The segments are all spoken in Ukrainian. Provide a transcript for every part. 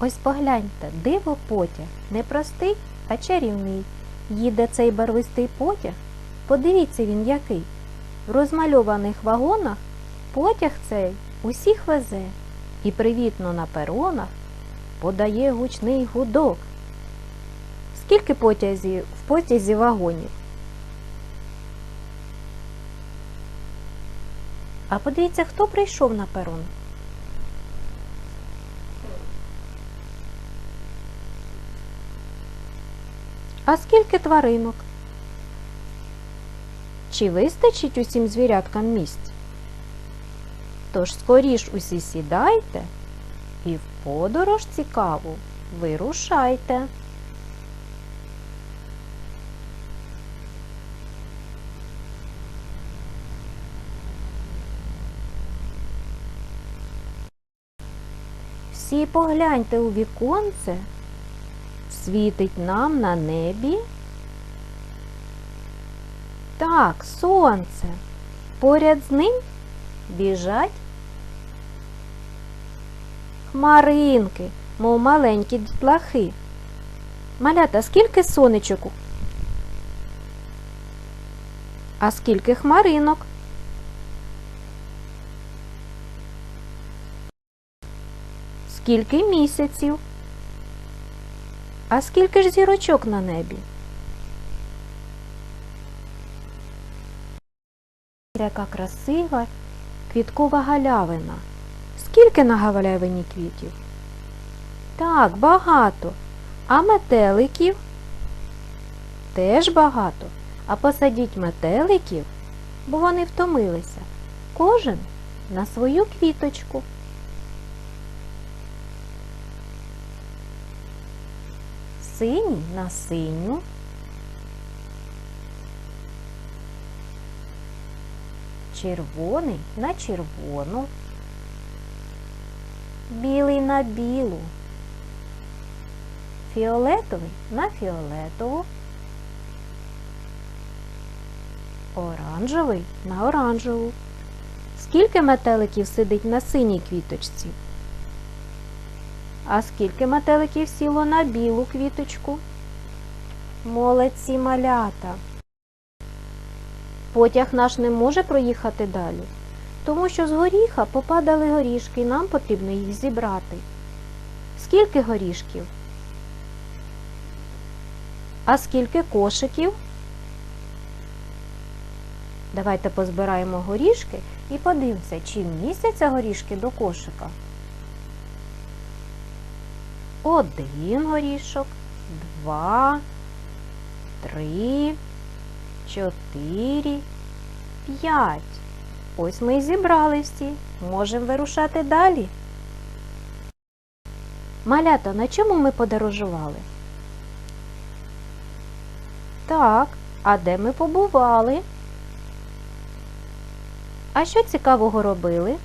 Ось погляньте, диво потяг, не простий, а чарівний. Їде цей барвистий потяг. Подивіться він який. В розмальованих вагонах потяг цей усіх везе і привітно на перонах подає гучний гудок. Скільки потязів в потязі вагонів? А подивіться, хто прийшов на перон. А скільки тваринок? Чи вистачить усім звіряткам місць? Тож скоріш усі сідайте і в подорож цікаву вирушайте. Всі погляньте у віконце, світить нам на небі. Так, сонце. Поряд з ним біжать хмаринки, мов маленькі дітлахи. Малята, скільки сонечок? А скільки хмаринок? Скільки місяців? А скільки ж зірочок на небі? Яка красива квіткова галявина. Скільки на галявині квітів? Так, багато. А метеликів? Теж багато. А посадіть метеликів, бо вони втомилися. Кожен на свою квіточку. Синій на синю. Червоний на червону. Білий на білу. Фіолетовий на фіолетову. Оранжевий на оранжеву. Скільки метеликів сидить на синій квіточці? А скільки метеликів сіло на білу квіточку? Молодці малята. Потяг наш не може проїхати далі, тому що з горіха попадали горішки і нам потрібно їх зібрати. Скільки горішків? А скільки кошиків? Давайте позбираємо горішки і подивимося, чи вмістяться горішки до кошика. Один горішок, два, три, чотири, п'ять. Ось ми й зібрали всі. Можемо вирушати далі. Малята, на чому ми подорожували? Так, а де ми побували? А що цікавого робили?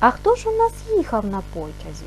А хто ж у нас їхав на потязі?